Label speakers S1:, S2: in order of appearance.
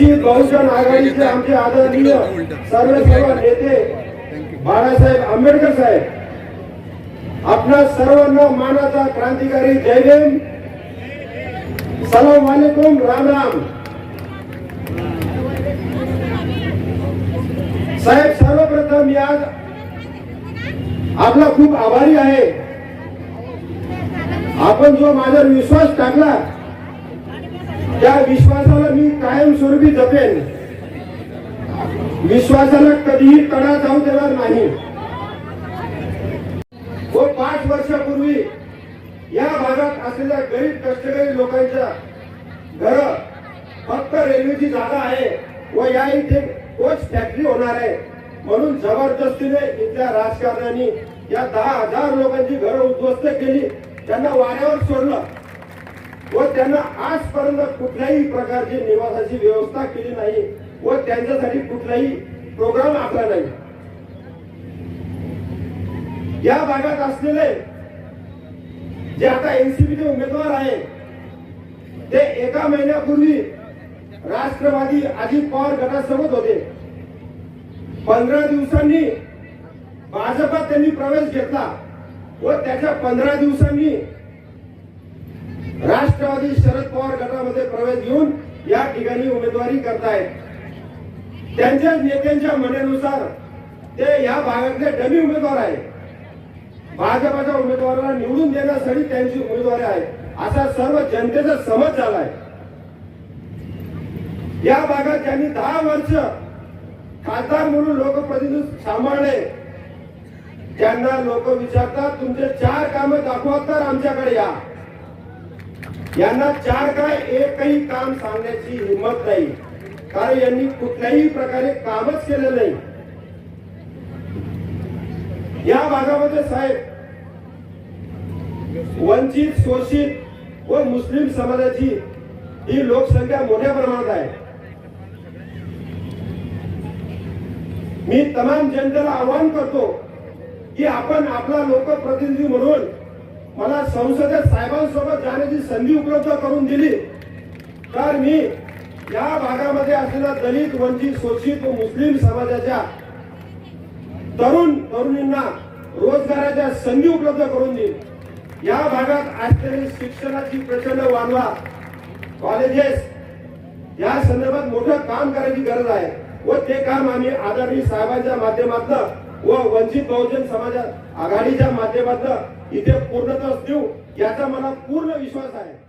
S1: वंचित बहुजन आघाडीचे आमचे आदरणीय सर्वसेवा नेते बाळासाहेब आंबेडकर साहेब आपल्या सर्वांना मानाचा क्रांतिकारी जय भीम. सलाम वालेकुम राम राम. साहेब सर्वप्रथम या आपला खूप आभारी आहे. आपण जो माझ्यावर विश्वास टाकला त्या विश्वासाला मी कायमस्वरूपी जपेन. विश्वासाला कधीही कडा जाऊ देणार नाही. व पाच वर्षापूर्वी या भागात असलेल्या गरीब कष्टकरी लोकांच्या घर फक्त रेल्वेची जागा आहे व या इथे कोच फॅक्टरी होणार आहे. म्हणून जबरदस्तीने इथल्या राजकारण्यांनी या दहा हजार लोकांची घरं उद्ध्वस्त केली. त्यांना वाऱ्यावर सोडलं त्यांना आजपर्यंत कुठल्याही प्रकारची निवासाची व्यवस्था केली नाही व त्यांच्यासाठी कुठलाही प्रोग्राम आखला नाही. या भागात असलेले जे आता एनसीपीचे उमेदवार आहे ते एका महिन्यापूर्वी राष्ट्रवादी अजित पवार गटासोबत होते. पंधरा दिवसांनी भाजपात त्यांनी प्रवेश घेतला व त्याच्या पंधरा दिवसांनी राष्ट्रवादी शरद पवार गटामध्ये प्रवेश घेऊन या ठिकाणी उमेदवारी करतायत. त्यांच्या नेत्यांच्या म्हणण्यानुसार ते या भागातले डमी उमेदवार आहेत. भाजपाच्या उमेदवाराला निवडून देण्यासाठी त्यांची उमेदवारी आहे. असा सर्व जनतेचा समज झालाय. या भागात ज्यांनी दहा वर्ष खासदार म्हणून लोकप्रतिनिधी सांभाळले. त्यांना लोक विचारतात तुमचे चार कामं दाखवा तर आमच्याकडे या. यांना चार काय एकही काम सांगण्याची हिंमत नाही. कारण यांनी कुठल्याही प्रकारे कामच केलं नाही. या भागामध्ये साहेब वंचित शोषित व मुस्लिम समाजाची ही लोकसंख्या मोठ्या प्रमाणात आहे. मी तमाम जनतेला आवाहन करतो की आपण आपला लोकप्रतिनिधी म्हणून मला संसदेत साहेबांसोबत जाण्याची संधी उपलब्ध करून दिली. तर मी या भागामध्ये असलेल्या दलित वंचित शोषित व मुस्लिम समाजाच्या तरुण तरुणींना रोजगाराच्या संधी उपलब्ध करून देईल या भागात असलेली शिक्षणाची प्रचंड वाढवा कॉलेजेस या संदर्भात मोठं काम करायची गरज आहे व ते काम आम्ही आदरणीय साहेबांच्या माध्यमातून व वंचित बहुजन समाजात आघाडीच्या माध्यमातून इथे पूर्णत्वास देऊ याचा मला पूर्ण विश्वास आहे.